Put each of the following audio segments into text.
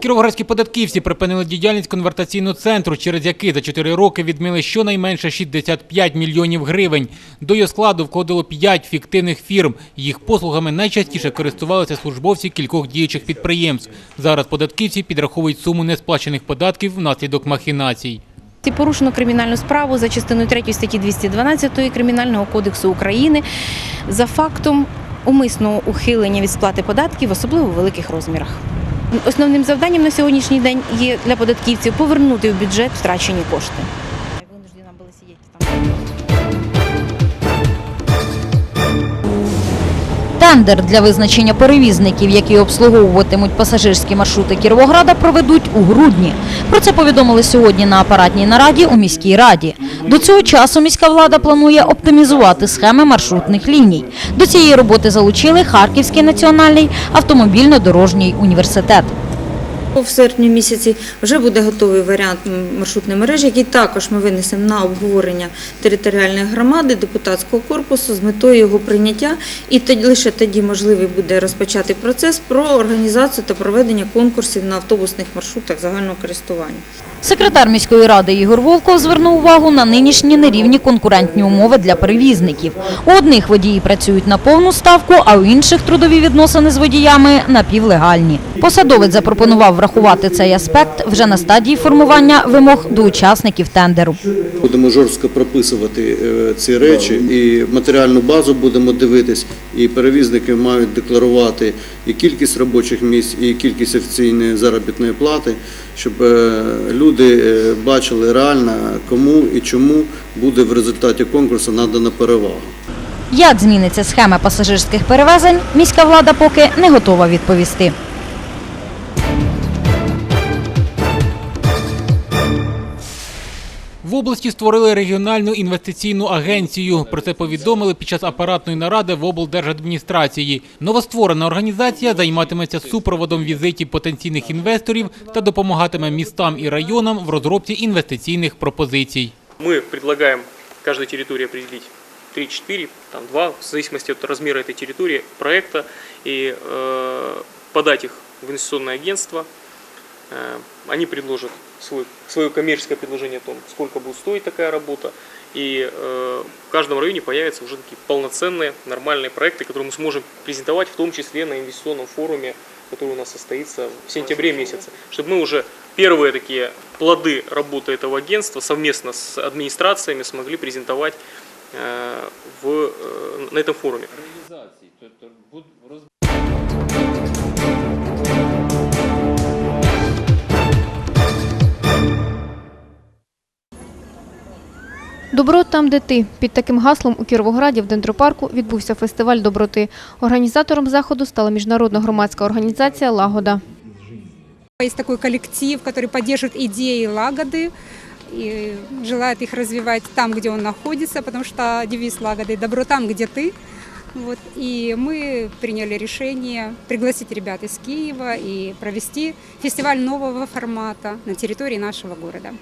Кіровоградські податківці припинили діяльність конвертаційного центру, через який за 4 роки відмили щонайменше 65 мільйонів гривень. До його складу входило 5 фіктивних фірм. Їх послугами найчастіше користувалися службовці кількох діючих підприємств. Зараз податківці підраховують суму несплачених податків внаслідок махінацій. І порушено кримінальну справу за частиною 3 статті 212 Кримінального кодексу України за фактом умисного ухилення від сплати податків, особливо великих розмірах. Основним завданням на сьогоднішній день є для податківців повернути в бюджет втрачені кошти. Тендер для визначення перевізників, які обслуговуватимуть пасажирські маршрути Кіровограда, проведуть у грудні. Про це повідомили сьогодні на апаратній нараді у міській раді. До цього часу міська влада планує оптимізувати схеми маршрутних ліній. До цієї роботи залучили Харківський національний автомобільно-дорожній університет. В серпні місяці вже буде готовий варіант маршрутної мережі, який також ми винесемо на обговорення територіальної громади, депутатського корпусу з метою його прийняття. І лише тоді можливий буде розпочати процес про організацію та проведення конкурсів на автобусних маршрутах загального користування. Секретар міської ради Ігор Волков звернув увагу на нинішні нерівні конкурентні умови для перевізників. У одних водії працюють на повну ставку, а у інших трудові відносини з водіями напівлегальні. Посадовець запропонував врахувати цей аспект вже на стадії формування вимог до учасників тендеру. Будемо жорстко прописувати е, ці речі і матеріальну базу будемо дивитись, і перевізники мають декларувати і кількість робочих місць, і кількість офіційної заробітної плати, щоб е, люди е, бачили реально, кому і чому буде в результаті конкурсу надана перевага. Як зміниться схема пасажирських перевезень, міська влада поки не готова відповісти. області створили регіональну інвестиційну агенцію. Про це повідомили під час апаратної наради в облдержадміністрації. Новостворена організація займатиметься супроводом візитів потенційних інвесторів та допомагатиме містам і районам в розробці інвестиційних пропозицій. Мы предлагаем каждой территории определить 3-4, там 2, в зависимости от размера этой территории, проекта, и э, подать их в инвестиционное агентство. Э, они предложат свой, свое коммерческое предложение о том, сколько будет стоить такая работа. И э, в каждом районе появятся уже такие полноценные, нормальные проекты, которые мы сможем презентовать, в том числе на инвестиционном форуме, который у нас состоится в сентябре месяце. Чтобы мы уже первые такие плоды работы этого агентства совместно с администрациями смогли презентовать э, в, э, на этом форуме. Добро там, де ти. Під таким гаслом у Кіровограді в дендропарку відбувся фестиваль доброти. Організатором заходу стала міжнародна громадська організація Лагода. Есть такой коллектив, который поддерживает идеи Лагоды и желает их развивать там, где он находится, потому что девиз Лагоды «Добро там, где ты». Вот. И мы приняли решение пригласить ребят из Киева и провести фестиваль нового формата на территории нашего города.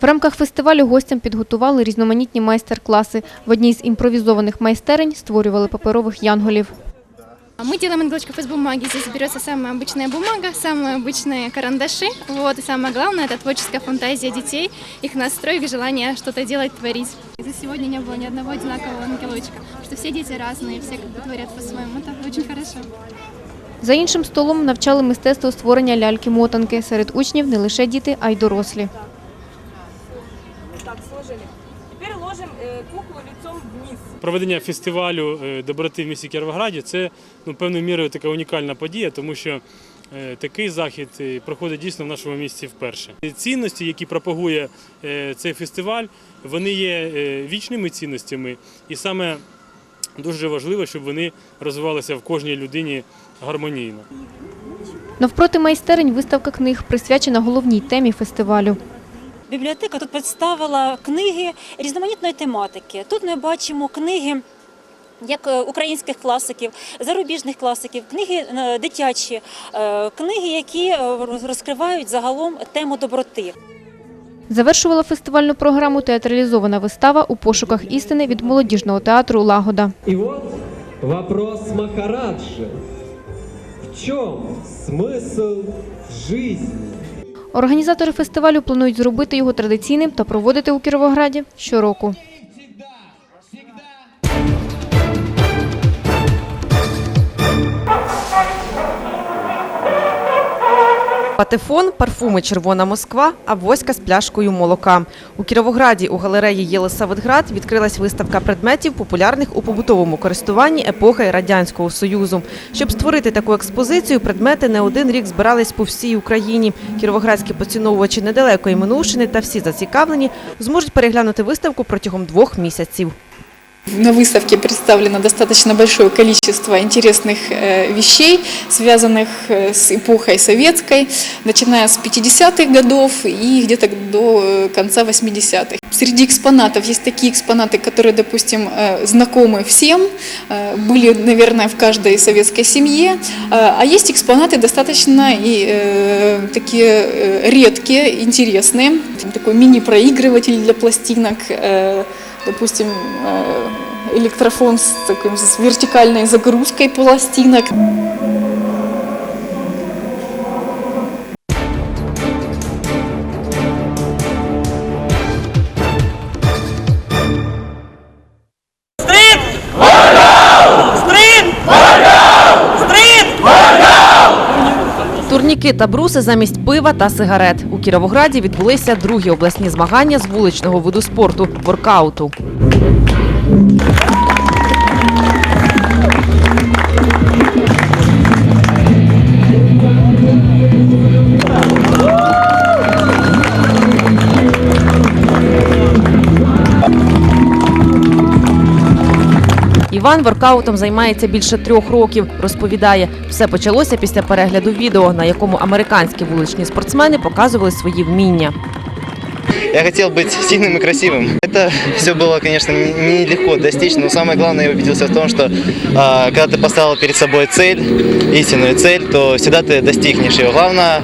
В рамках фестивалю гостям підготували різноманітні майстер-класи. В одній з імпровізованих майстерень створювали паперових янголів. Мы делаем ангелочков из бумаги. Здесь берется самая обычная бумага, самые обычные карандаши. Вот, и самое главное – это творческая фантазия детей, их настрой, их желание что-то делать, творить. За сегодня не было ни одного одинакового ангелочка, потому что все дети разные, все как бы творят по-своему. Это очень хорошо. За іншим столом навчали мистецтво створення ляльки-мотанки. Серед учнів не лише діти, а й дорослі. Проведення фестивалю е, доброти в місті Кіровограді це ну, певною мірою така унікальна подія, тому що е, такий захід е, проходить дійсно в нашому місті вперше. Цінності, які пропагує е, цей фестиваль, вони є е, вічними цінностями, і саме дуже важливо, щоб вони розвивалися в кожній людині гармонійно. Навпроти майстерень виставка книг, присвячена головній темі фестивалю. Бібліотека тут представила книги різноманітної тематики. Тут ми бачимо книги як е, українських класиків, зарубіжних класиків, книги е, дитячі, е, книги, які розкривають загалом тему доброти. Завершувала фестивальну програму театралізована вистава у пошуках істини від молодіжного театру Лагода. И вот вопрос Махараджи. В чем смысл жизни? Організатори фестивалю планують зробити його традиційним та проводити у Кіровограді щороку. Патефон, парфуми Червона Москва, авоська з пляшкою молока. У Кіровограді у галереї Єлисаветград відкрилась виставка предметів, популярних у побутовому користуванні епохи Радянського Союзу. Щоб створити таку експозицію, предмети не один рік збирались по всій Україні. Кіровоградські поціновувачі недалекої минувшини та всі зацікавлені зможуть переглянути виставку протягом двох місяців. На выставке представлено достаточно большое количество интересных э, вещей, связанных э, с эпохой советской, начиная с 50-х годов и где-то до э, конца 80-х. Среди экспонатов есть такие экспонаты, которые, допустим, знакомы всем, были, наверное, в каждой советской семье, а есть экспонаты достаточно и такие редкие, интересные. Такой мини-проигрыватель для пластинок, допустим, электрофон с, таким, с вертикальной загрузкой пластинок. Турніки та бруси замість пива та сигарет. У Кіровограді відбулися другі обласні змагання з вуличного виду спорту – воркауту. Іван воркаутом займається більше трьох років. Розповідає, все почалося після перегляду відео, на якому американські вуличні спортсмени показували свої вміння. Я хотел быть сильным и красивым. Это все было, конечно, не- нелегко достичь, но самое главное, я убедился в том, что а, когда ты поставил перед собой цель, истинную цель, то всегда ты достигнешь ее. Главное,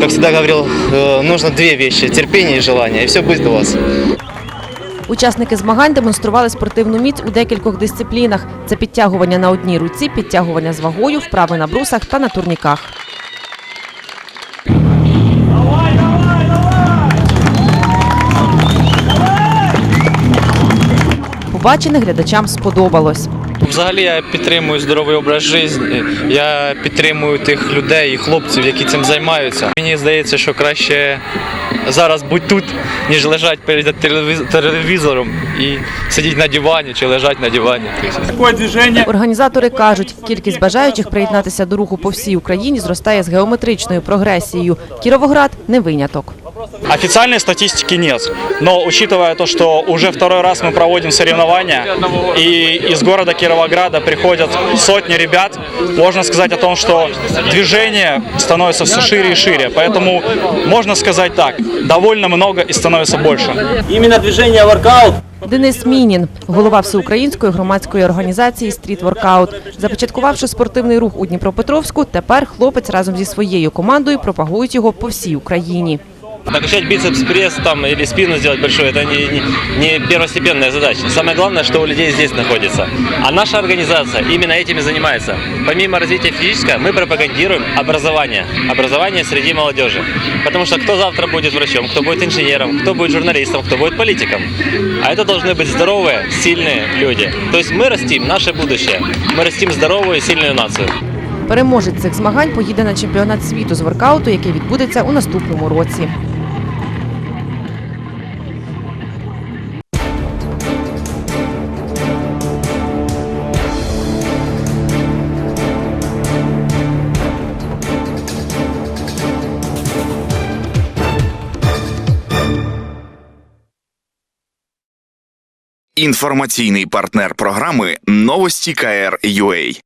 как всегда говорил, э, нужно две вещи – терпение и желание, и все будет у вас. Учасники змагань демонстрували спортивну міць у декількох дисциплінах. Це підтягування на одній руці, підтягування з вагою, вправи на брусах та на турніках. Побачене глядачам сподобалось. Взагалі я підтримую здоровий образ життя. Я підтримую тих людей і хлопців, які цим займаються. Мені здається, що краще зараз бути тут, ніж лежати перед телевіз- телевізором і сидіти на дивані чи лежати на дивані. Організатори кажуть, кількість бажаючих приєднатися до руху по всій Україні зростає з геометричною прогресією. Кіровоград не виняток. Официальной статистики нет, но учитывая то, что уже второй раз мы проводим соревнования и из города Кировограда приходят сотни ребят, можно сказать о том, что движение становится все шире и шире. Поэтому можно сказать так, довольно много и становится больше. Именно движение воркаут Денис Мінін, голова всеукраїнської громадської організації Стріт Воркаут. Започаткувавши спортивний рух у Дніпропетровську, тепер хлопець разом зі своєю командою пропагують його по всій Україні. Накачать бицепс, пресс там или спину сделать большой, это не, не, не первостепенная задача. Самое главное, что у людей здесь находится. А наша организация именно этим и занимается. Помимо развития физического, мы пропагандируем образование. Образование среди молодежи. Потому что кто завтра будет врачом, кто будет инженером, кто будет журналистом, кто будет политиком. А это должны быть здоровые, сильные люди. То есть мы растим наше будущее. Мы растим здоровую и сильную нацию. Переможець цих змагань поїде на чемпіонат світу з воркауту, який відбудеться у наступному році. Інформаційний партнер програми Новості КР UA.